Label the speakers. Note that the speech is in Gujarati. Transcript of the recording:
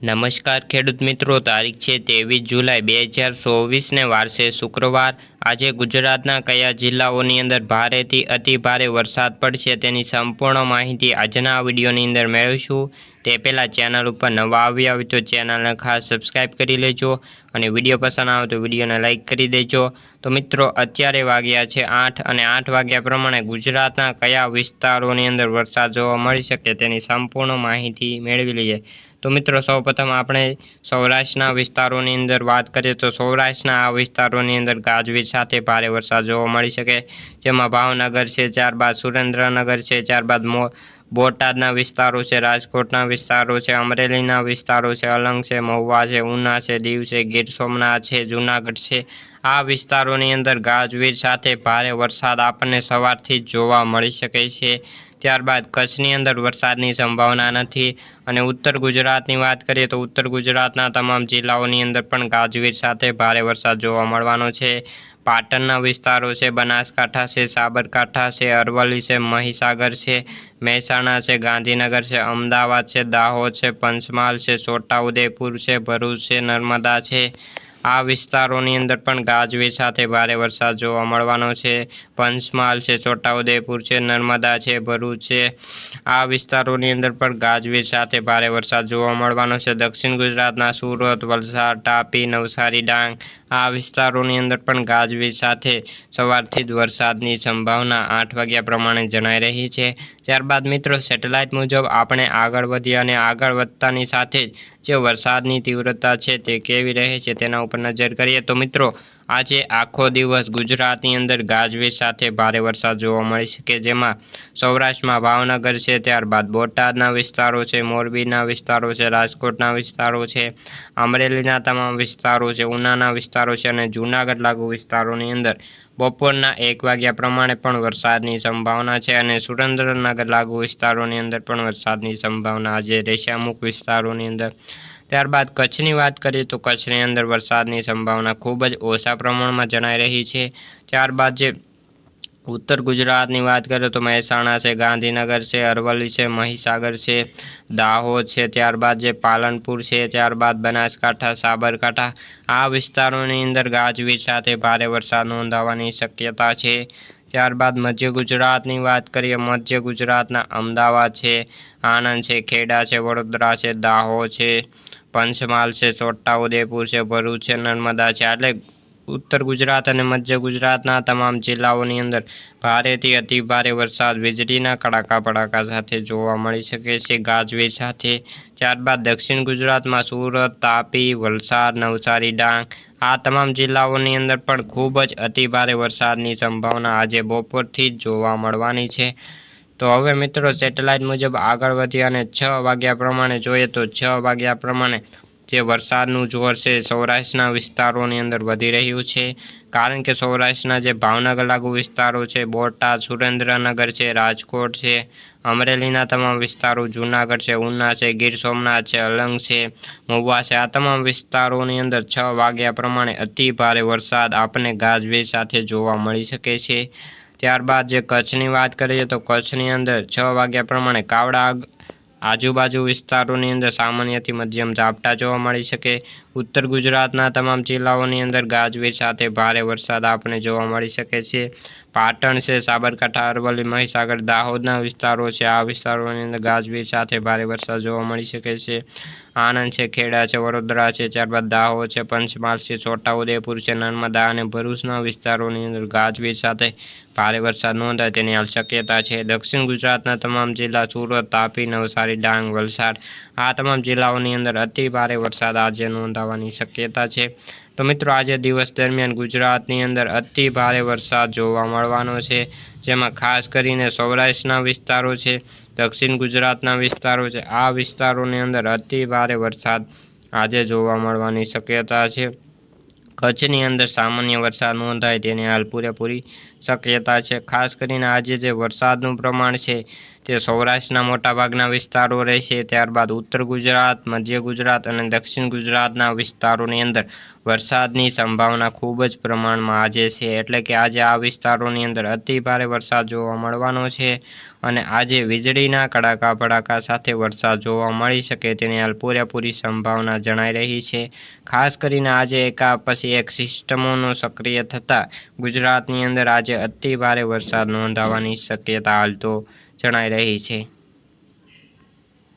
Speaker 1: નમસ્કાર ખેડૂત મિત્રો, તારીખ છે ત્રેવીસ જુલાઈ બે હજાર ચોવીસને વારસે શુક્રવાર. આજે ગુજરાતના કયા જિલ્લાઓની અંદર ભારેથી અતિ ભારે વરસાદ પડશે તેની સંપૂર્ણ માહિતી આજના વિડીયોની અંદર મેળવીશું. તે પહેલાં ચેનલ ઉપર નવા આવ્યા હોય તો ચેનલને ખાસ સબસ્ક્રાઈબ કરી લેજો અને વીડિયો પસંદ આવે તો વિડીયોને લાઇક કરી દેજો. તો મિત્રો, અત્યારે વાગ્યા છે આઠ અને આઠ વાગ્યા પ્રમાણે ગુજરાતના કયા વિસ્તારોની અંદર વરસાદ જોવા મળી શકે તેની સંપૂર્ણ માહિતી મેળવી લઈએ. તો મિત્રો, સૌપ્રથમ આપણે સૌરાષ્ટ્રના વિસ્તારોની અંદર વાત કરીએ તો સૌરાષ્ટ્રના આ વિસ્તારોની અંદર ગાજવીજ સાથે ભારે વરસાદ જોવા મળી શકે. જેમાં ભાવનગર છે, ત્યારબાદ સુરેન્દ્રનગર છે, ત્યારબાદ મો બોટાદના વિસ્તારો છે, રાજકોટના વિસ્તારો છે, અમરેલીના વિસ્તારો છે, અલંગ છે, મહુવા છે, ઉના છે, દીવ છે, ગીર સોમનાથ છે, જૂનાગઢ છે. આ વિસ્તારોની અંદર ગાજવીજ સાથે ભારે વરસાદ આપણને સવારથી જ જોવા મળી શકે છે. ત્યારબાદ કચ્છની અંદર વરસાદની સંભાવના નથી અને ઉત્તર ગુજરાતની વાત કરીએ તો ઉત્તર ગુજરાતના તમામ જિલ્લાઓની અંદર પણ ગાજવીજ સાથે ભારે વરસાદ જોવા મળવાનો છે. પાટણના વિસ્તારો છે, બનાસકાંઠા છે, સાબરકાંઠા છે, અરવલ્લી છે, મહીસાગર છે, મહેસાણા છે, ગાંધીનગર છે, અમદાવાદ છે, દાહોદ છે, પંચમહાલ છે, છોટાઉદેપુર છે, ભરૂચ છે, નર્મદા છે. આ વિસ્તારોની અંદર પણ ગાજવીજ સાથે ભારે વરસાદ જોવા મળવાનો છે. પંચમહાલ છે, છોટાઉદેપુર છે, નર્મદા છે, ભરૂચ છે. આ વિસ્તારોની અંદર પણ ગાજવીજ સાથે ભારે વરસાદ જોવા મળવાનો છે. દક્ષિણ ગુજરાતના સુરત, વલસાડ, તાપી, નવસારી, ડાંગ આ વિસ્તારોની અંદર પણ ગાજવીજ સાથે સવારથી જ વરસાદની સંભાવના આઠ વાગ્યા પ્રમાણે જણાઈ રહી છે. ત્યારબાદ મિત્રો, સેટેલાઇટ મુજબ આપણે આગળ વધીએ અને આગળ વધતાની સાથે જ જે વરસાદની તીવ્રતા છે તે કેવી રહે છે તેના ઉપર નજર કરીએ તો મિત્રો, આજે આખો દિવસ ગુજરાતની અંદર ગાજવીજ સાથે ભારે વરસાદ જોવા મળી શકે જેમાં સૌરાષ્ટ્રમાં ભાવનગર છે, ત્યારબાદ બોટાદના વિસ્તારો છે, મોરબીના વિસ્તારો છે, રાજકોટના વિસ્તારો છે, અમરેલીના તમામ વિસ્તારો છે, ઉનાના વિસ્તારો છે અને જૂનાગઢ લાગુ વિસ્તારોની અંદર બપોરના એક વાગ્યા પ્રમાણે પણ વરસાદની સંભાવના છે અને સુરેન્દ્રનગર લાગુ વિસ્તારોની અંદર પણ વરસાદની સંભાવના આજે રહેશે અમુક વિસ્તારોની અંદર. ત્યારબાદ કચ્છની વાત કરીએ તો કચ્છની અંદર વરસાદની સંભાવના ખૂબ જ ઓછા પ્રમાણમાં જણાઈ રહી છે. ત્યારબાદ જે ઉત્તર ગુજરાતની વાત કરીએ તો મહેસાણા છે, ગાંધીનગર છે, અરવલ્લી છે, મહીસાગર છે, દાહોદ છે, ત્યારબાદ જે પાલનપુર છે, ત્યારબાદ બનાસકાંઠા, સાબરકાંઠા. આ વિસ્તારોની અંદર ગાજવીજ સાથે ભારે વરસાદ નોંધાવાની શક્યતા છે. ત્યારબાદ મધ્ય ગુજરાતની વાત કરીએ, મધ્ય ગુજરાતના અમદાવાદ છે, આણંદ છે, ખેડા છે, વડોદરા છે, દાહોદ છે, પંચમહાલ છે, છોટાઉદેપુર છે, ભરૂચ છે, નર્મદા છે, એટલે ઉત્તર ગુજરાત અને મધ્ય ગુજરાતના તમામ જિલ્લાઓની અંદર ભારેથી અતિ ભારે વરસાદ વીજળીના કડાકા ભડાકા સાથે જોવા મળી શકે છે. ગાજવીજ સાથે ત્યારબાદ દક્ષિણ ગુજરાતમાં સુરત, તાપી, વલસાડ, નવસારી, ડાંગ આ તમામ જિલ્લાઓની અંદર પણ ખૂબ જ અતિભારે વરસાદની સંભાવના આજે બપોરથી જ જોવા મળવાની છે. તો હવે મિત્રો સેટેલાઇટ મુજબ આગળ વધી અને છ વાગ્યા પ્રમાણે જોઈએ તો છ વાગ્યા પ્રમાણે જે વરસાદનું જોર છે સૌરાષ્ટ્રના વિસ્તારોની અંદર વધી રહ્યું છે. કારણ કે સૌરાષ્ટ્રના જે ભાવનગર લાગુ વિસ્તારો છે, બોટાદ, સુરેન્દ્રનગર છે, રાજકોટ છે, અમરેલીના તમામ વિસ્તારો, જૂનાગઢ છે, ઉના છે, ગીર સોમનાથ છે, અલંગ છે, મહુવા છે, આ તમામ વિસ્તારોની અંદર છ વાગ્યા પ્રમાણે અતિ ભારે વરસાદ આપણને ગાજવીજ સાથે જોવા મળી શકે છે. ત્યારબાદ જે કચ્છની વાત કરીએ તો કચ્છની અંદર છ વાગ્યા પ્રમાણે કાવડા આજુબાજુ વિસ્તારોની અંદર સામાન્યથી મધ્યમ ઝાપટા જોવા મળી શકે. ઉત્તર ગુજરાતના તમામ જિલ્લાઓની અંદર ગાજવીજ સાથે ભારે વરસાદ આપણે જોવા મળી શકે છે. પાટણ છે, સાબરકાંઠા, અરવલ્લી, મહીસાગર, દાહોદના વિસ્તારો છે. આ વિસ્તારોની અંદર ગાજવીજ સાથે ભારે વરસાદ જોવા મળી શકે છે. આણંદ છે, ખેડા છે, વડોદરા છે, ત્યારબાદ દાહોદ છે, પંચમહાલ છે, છોટાઉદેપુર છે, નર્મદા અને ભરૂચના વિસ્તારોની અંદર ગાજવીજ સાથે ભારે વરસાદ નોંધાય તેની હાલ શક્યતા છે. દક્ષિણ ગુજરાતના તમામ જિલ્લા સુરત, તાપી, નવસારી, ડાંગ, વલસાડ આ તમામ જિલ્લાઓની અંદર અતિ ભારે વરસાદ આજે નોંધાવાની શક્યતા છે. તો મિત્રો, આજે દિવસ દરમિયાન ગુજરાતની અંદર અતિ ભારે વરસાદ જોવા મળવાનો છે, જેમાં ખાસ કરીને સૌરાષ્ટ્રના વિસ્તારો છે, દક્ષિણ ગુજરાતના વિસ્તારો છે, આ વિસ્તારોની અંદર અતિ ભારે વરસાદ આજે જોવા મળવાની શક્યતા છે. કચ્છની અંદર સામાન્ય વરસાદ નોંધાય તેની હાલ પૂરેપૂરી શક્યતા છે. ખાસ કરીને આજે જે વરસાદનું પ્રમાણ છે તે સૌરાષ્ટ્રના મોટાભાગના વિસ્તારો રહેશે, ત્યારબાદ ઉત્તર ગુજરાત, મધ્ય ગુજરાત અને દક્ષિણ ગુજરાતના વિસ્તારોની અંદર વરસાદની સંભાવના ખૂબ જ પ્રમાણમાં આજે છે. એટલે કે આજે આ વિસ્તારોની અંદર અતિ ભારે વરસાદ જોવા મળવાનો છે અને આજે વીજળીના કડાકા ભડાકા સાથે વરસાદ જોવા મળી શકે તેની હાલ પૂરેપૂરી સંભાવના જણાઈ રહી છે. ખાસ કરીને આજે એકા પછી એક સિસ્ટમોનો સક્રિય થતાં ગુજરાતની અંદર આજે અતિ ભારે વરસાદ નોંધાવાની શક્યતા હાલ તો જણાઈ રહી છે.